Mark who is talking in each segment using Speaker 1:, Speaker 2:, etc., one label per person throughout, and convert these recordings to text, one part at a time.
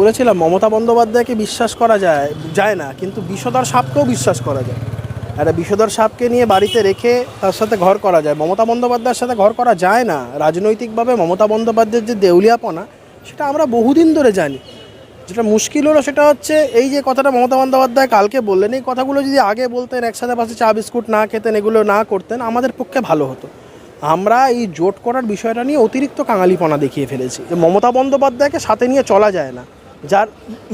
Speaker 1: বলেছিলাম, মমতা বন্দ্যোপাধ্যায়কে বিশ্বাস করা যায় যায় না, কিন্তু বিষধর সাপকেও বিশ্বাস করা যায়। একটা বিষধর সাপকে নিয়ে বাড়িতে রেখে তার সাথে ঘর করা যায়। মমতা বন্দ্যোপাধ্যায়ের সাথে ঘর করা যায় না। রাজনৈতিকভাবে মমতা বন্দ্যোপাধ্যায়ের যে দেউলিয়াপনা, সেটা আমরা বহুদিন ধরে জানি। যেটা মুশকিল হলো সেটা হচ্ছে, এই যে কথাটা মমতা বন্দ্যোপাধ্যায় কালকে বললেন, এই কথাগুলো যদি আগে বলতেন, একসাথে পাশে চা বিস্কুট না খেতেন, এগুলো না করতেন, আমাদের পক্ষে ভালো হতো। আমরা এই জোট করার বিষয়টা নিয়ে অতিরিক্ত কাঙালিপনা দেখিয়ে ফেলেছি। যে মমতা বন্দ্যোপাধ্যায়কে সাথে নিয়ে চলা যায় না। যার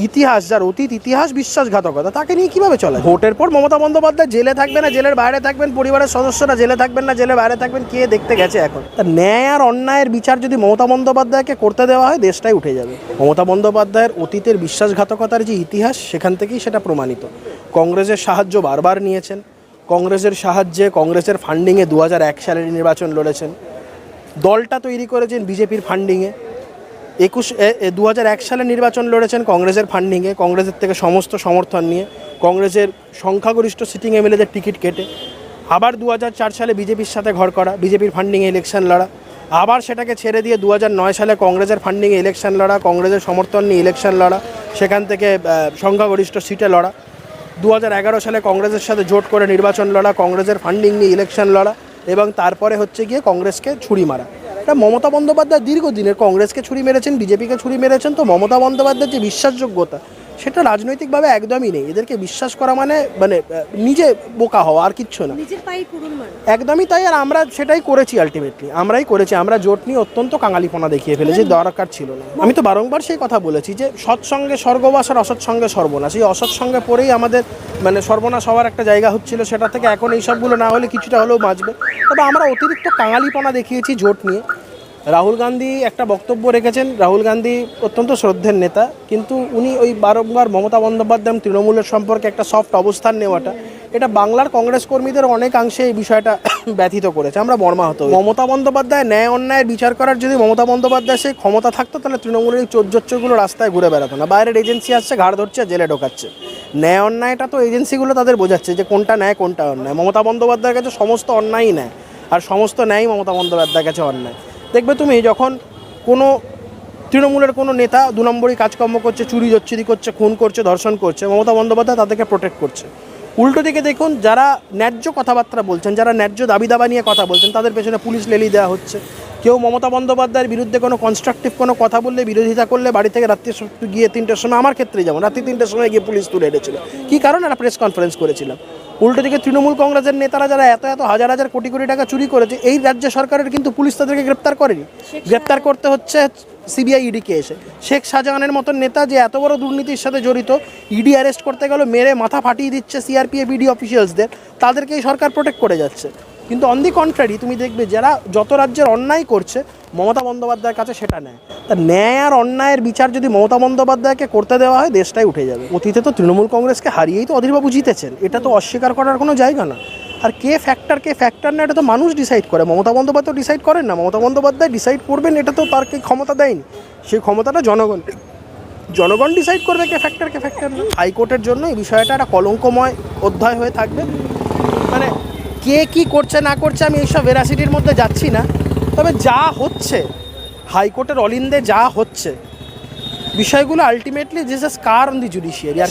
Speaker 1: ইতিহাস, যার অতীত ইতিহাস বিশ্বাসঘাতকতা, তাকে নিয়ে কীভাবে চলে? ভোটের পর মমতা বন্দ্যোপাধ্যায় জেলে থাকবে না, জেলের বাইরে থাকবেন, পরিবারের সদস্যরা জেলে থাকবেন না জেলের বাইরে থাকবেন, কে দেখতে গেছে এখন? তা ন্যায় আর অন্যায়ের বিচার যদি মমতা বন্দ্যোপাধ্যায়কে করতে দেওয়া হয়, দেশটাই উঠে যাবে। মমতা বন্দ্যোপাধ্যায়ের অতীতের বিশ্বাসঘাতকতার যে ইতিহাস, সেখান থেকেই সেটা প্রমাণিত। কংগ্রেসের সাহায্য বারবার নিয়েছেন। কংগ্রেসের সাহায্যে কংগ্রেসের ফান্ডিংয়ে দু হাজার এক সালের নির্বাচন লড়েছেন। দলটা তৈরি করেছেন বিজেপির ফান্ডিংয়ে একুশ দু সালে নির্বাচন লড়েছেন কংগ্রেসের ফান্ডিংয়ে কংগ্রেসের থেকে সমস্ত সমর্থন নিয়ে। কংগ্রেসের সংখ্যাগরিষ্ঠ সিটিং এমএলএদের টিকিট কেটে। আবার দু সালে বিজেপির সাথে ঘর করা, বিজেপির ফান্ডিংয়ে ইলেকশন লড়া। আবার সেটাকে ছেড়ে দিয়ে দু সালে কংগ্রেসের ফান্ডিংয়ে ইলেকশন লড়া, কংগ্রেসের সমর্থন নিয়ে ইলেকশন লড়া, সেখান থেকে সংখ্যাগরিষ্ঠ সিটে লড়া। দু হাজার এগারো সালে কংগ্রেসের সাথে জোট করে নির্বাচন লড়া, কংগ্রেসের ফান্ডিং নিয়ে ইলেকশন লড়া এবং তারপরে হচ্ছে গিয়ে কংগ্রেসকে ছুরি মারা। এটা মমতা বন্দ্যোপাধ্যায় দীর্ঘদিনের কংগ্রেসকে ছুরি মেরেছেন, বিজেপিকে ছুরি মেরেছেন, তো মমতা বন্দ্যোপাধ্যায়ের যে বিশ্বাসযোগ্যতা সেটা রাজনৈতিকভাবে একদমই নেই। এদেরকে বিশ্বাস করা মানে মানে নিজে বোকা হওয়া আর কিচ্ছু না। একদমই তাই আর আমরা সেটাই করেছি আলটিমেটলি আমরাই করেছি আমরা জোট নিয়ে অত্যন্ত কাঙালিপনা দেখিয়ে ফেলেছি দরকার ছিল না। আমি তো বারংবার সেই কথা বলেছি যে সৎসঙ্গে স্বর্গবাস আর অসৎসঙ্গে সর্বনাশ। এই অসৎ সঙ্গে পরেই আমাদের মানে সর্বনাশ হওয়ার একটা জায়গা হচ্ছিল সেটা থেকে এখন এইসবগুলো না হলে কিছুটা হলেও বাঁচবে। তবে আমরা অতিরিক্ত কাঙালিপনা দেখিয়েছি জোট নিয়ে। রাহুল গান্ধী একটা বক্তব্য রেখেছেন, রাহুল গান্ধী অত্যন্ত শ্রদ্ধের নেতা, কিন্তু উনি ওই বারংবার মমতা বন্দ্যোপাধ্যায় তৃণমূলের সম্পর্কে একটা সফট অবস্থান নেওয়াটা, এটা বাংলার কংগ্রেস কর্মীদের অনেকাংশে এই বিষয়টা ব্যথিত করেছে। আমরা মর্মাহত। মমতা বন্দ্যোপাধ্যায় ন্যায় অন্যায়ের বিচার করার যদি মমতা বন্দ্যোপাধ্যায় সেই ক্ষমতা থাকতো, তাহলে তৃণমূলের এই চোদ্জোচ্চগুলো রাস্তায় ঘুরে বেড়াতো না। বাইরের এজেন্সি আসছে, ঘাড় ধরছে, জেলে ঢোকাচ্ছে। ন্যায় অন্যায়টা তো এজেন্সিগুলো তাদের বোঝাচ্ছে যে কোনটা ন্যায়, কোনটা অন্যায়। মমতা বন্দ্যোপাধ্যায়ের কাছে সমস্ত অন্যায়ই নেয় আর সমস্ত ন্যায় মমতা বন্দ্যোপাধ্যায়ের কাছে অন্যায়। দেখবে তুমি যখন কোনো তৃণমূলের কোনো নেতা দু নম্বরই কাজকর্ম করছে, চুরি জচ্ছিদি করছে, খুন করছে, ধর্ষণ করছে, মমতা বন্দ্যোপাধ্যায় তাদেরকে প্রোটেক্ট করছে। উল্টো দিকে দেখুন, যারা ন্যায্য কথাবার্তা বলছেন, যারা ন্যায্য দাবি দাবা নিয়ে কথা বলছেন, তাদের পেছনে পুলিশ লেলি দেওয়া হচ্ছে। কেউ মমতা বন্দ্যোপাধ্যায়ের বিরুদ্ধে কোনো কনস্ট্রাকটিভ কোনো কথা বললে, বিরোধিতা করলে, বাড়ি থেকে রাত্রি গিয়ে তিনটের সময়, আমার ক্ষেত্রে যেমন, রাত্রি তিনটের সময় গিয়ে পুলিশ তুলে এনেছিল। কী কারণ একটা প্রেস কনফারেন্স করেছিলাম? উল্টো দিকে তৃণমূল কংগ্রেসের নেতারা যারা এত এত হাজার হাজার কোটি কোটি টাকা চুরি করেছে এই রাজ্য সরকারের কিন্তু পুলিশ তাদেরকে গ্রেপ্তার করেনি। গ্রেপ্তার করতে হচ্ছে সিবিআই ইডিকে এসে। শেখ শাহজাহানের মতন নেতা যে এত বড় দুর্নীতির সাথে জড়িত ইডি অ্যারেস্ট করতে গেল মেরে মাথা ফাটিয়ে দিচ্ছে সিআরপিএফ ইডি অফিসিয়ালসদের তাদেরকে এই সরকার প্রোটেক্ট করে যাচ্ছে। কিন্তু অন দি কন্ট্রারি তুমি দেখবে যারা যত রাজ্যের অন্যায় করছে, মমতা বন্দ্যোপাধ্যায়ের কাছে সেটা নেয়। তা ন্যায় আর অন্যায়ের বিচার যদি মমতা বন্দ্যোপাধ্যায়কে করতে দেওয়া হয়, দেশটাই উঠে যাবে। অতীতে তো তৃণমূল কংগ্রেসকে হারিয়েই তো অধীরবাবু জিতেছেন। এটা তো অস্বীকার করার কোনো জায়গা না। আর কে ফ্যাক্টর কে ফ্যাক্টর না, এটা তো মানুষ ডিসাইড করে। মমতা বন্দ্যোপাধ্যায় ডিসাইড করেন না। মমতা বন্দ্যোপাধ্যায় ডিসাইড করবেন, এটা তো তার কে ক্ষমতা দেয়নি। সেই ক্ষমতাটা জনগণ জনগণ ডিসাইড করবে কে ফ্যাক্টর কে ফ্যাক্টর হাইকোর্টের জন্য এই বিষয়টা একটা কলঙ্কময় অধ্যায় হয়ে থাকবে। মানে কে কি করছে, না করছে, আমি এইসব ভেরাসিটির মধ্যে যাচ্ছি না। তবে যা হচ্ছে, হাইকোর্টের অলিন্দে যা হচ্ছে, বিষয়গুলো ultimately this is car on the judiciary R